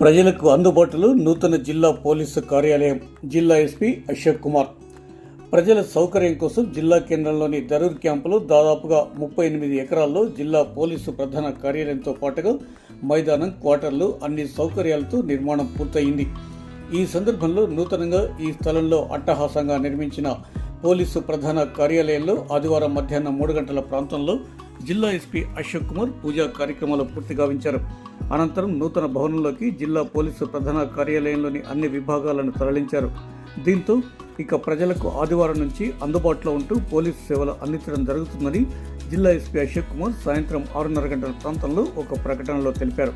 ప్రజలకు అందుబాటులో నూతన జిల్లా పోలీసు కార్యాలయం జిల్లా ఎస్పీ అశోక్ కుమార్. ప్రజల సౌకర్యం కోసం జిల్లా కేంద్రంలోని దరూర్ క్యాంపులో దాదాపుగా ముప్పై ఎనిమిది ఎకరాల్లో జిల్లా పోలీసు ప్రధాన కార్యాలయంతో పాటుగా మైదానం క్వార్టర్లు అన్ని సౌకర్యాలతో నిర్మాణం పూర్తయింది. ఈ సందర్భంలో నూతనంగా ఈ స్థలంలో అట్టహాసంగా నిర్మించిన పోలీసు ప్రధాన కార్యాలయంలో ఆదివారం మధ్యాహ్నం మూడు గంటల ప్రాంతంలో జిల్లా ఎస్పీ అశోక్ కుమార్ పూజా కార్యక్రమాలు పూర్తి గావించారు. అనంతరం నూతన భవనంలోకి జిల్లా పోలీసు ప్రధాన కార్యాలయంలోని అన్ని విభాగాలను తరలించారు. దీంతో ఇక ప్రజలకు ఆదివారం నుంచి అందుబాటులో ఉంటూ పోలీసు సేవలు అందించడం జరుగుతుందని జిల్లా ఎస్పీ అశోక్ కుమార్ సాయంత్రం ఆరున్నర గంటల ప్రాంతంలో ఒక ప్రకటనలో తెలిపారు.